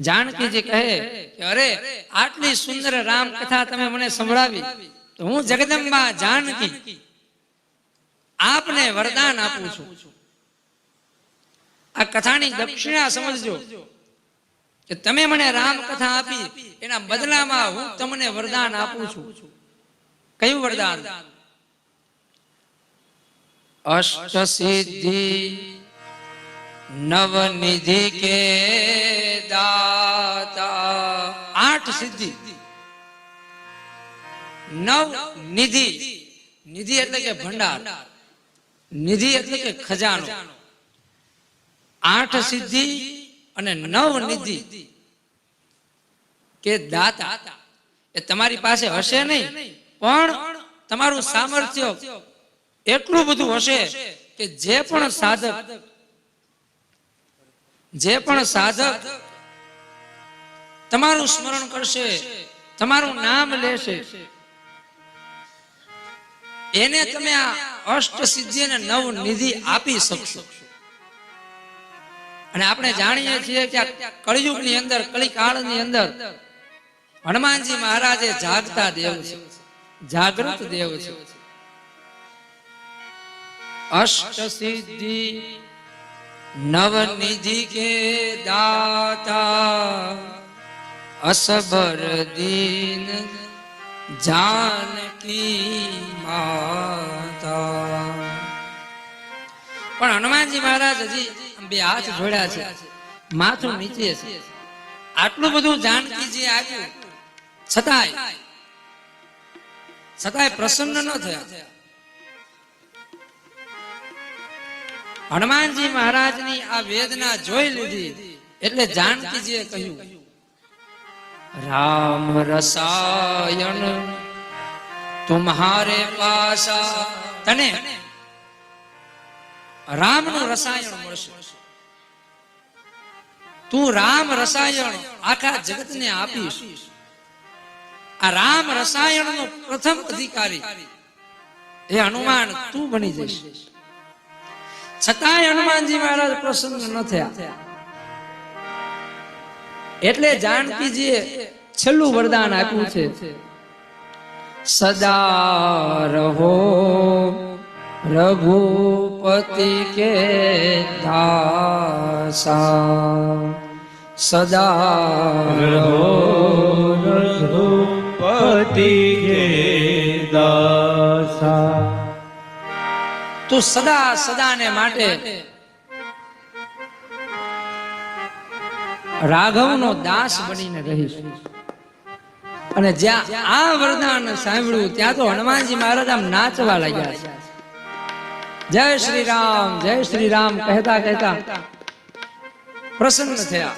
જાનકીજી કહે કે, અરે, આટલી સુંદર રામ કથા તમે મને સંભળાવી. તો હું જગદંબા જાનકી આપને વરદાન આપું છું. આ કથાની દક્ષિણા સમજજો કે તમે મને રામ કથા આપી, એના બદલામાં હું તમને વરદાન આપું છું. કયું વરદાન? અષ્ટ સિદ્ધિ નવનિધિ કે દાતા આઠ સિદ્ધિ નવ નિધિ નિધિ એટલે કે ભંડાર નિધિ એટલે કે ખજાનો આઠ સિદ્ધિ અને નવ નિધિ કે દાતા એ તમારી પાસે હશે નહીં, પણ તમારું સામર્થ્ય એટલું બધું હશે કે જે પણ સાધક જે પણ સાધક તમારું સ્મરણ કરશે તમારું નામ લેશે. એને તમે આ અષ્ટ સિદ્ધિ અને નવ નિધિ આપી શકશો. અને આપણે જાણીએ છીએ કે આ કળિયુગની અંદર કલિકાળની અંદર હનુમાનજી મહારાજે જાગતા દેવ છે. જાગૃત દેવ છે. અષ્ટ સિદ્ધિ નવ નિધિ કે દાતા અસબર દીન જાનકી માતા પણ હનુમાનજી મહારાજ હજી બે હાથ જોડ્યા છે, માથું નીચે છે. આટલું બધું જાનકીજી આવ્યું છતાંય છતાંય પ્રસન્ન ન થયા. હનુમાનજી મહારાજની આ વેદના જોઈ લીધી, એટલે જાનકીજીએ કહ્યું, રામ રસાયણ, તુમ્હારે પાસા. તને રામનું રસાયણ મળશે. તું રામ રસાયણ આખા જગતને આપીશ. આ રામ રસાયણ નો પ્રથમ અધિકારી એ હનુમાન તું બની જઈશ. છતાંય હનુમાનજી મહારાજ પ્રસન્ન ન થયા. એટલે જાનકીજીએ છેલ્લું વરદાન આપ્યું છે. સદા રહો રઘુપતિ કે દાસા, સદા રહો રઘુપતિ કે દાસા. તું સદા સદાને માટે રાઘવનો દાસ બનીને રહીશ. અને જ્યાં આ વરદાન સાંભળ્યું, ત્યાં તો હનુમાનજી મહારાજ આમ નાચવા લાગ્યા છે. જય શ્રી રામ, જય શ્રી રામ કહેતા કહેતા પ્રસન્ન થયા.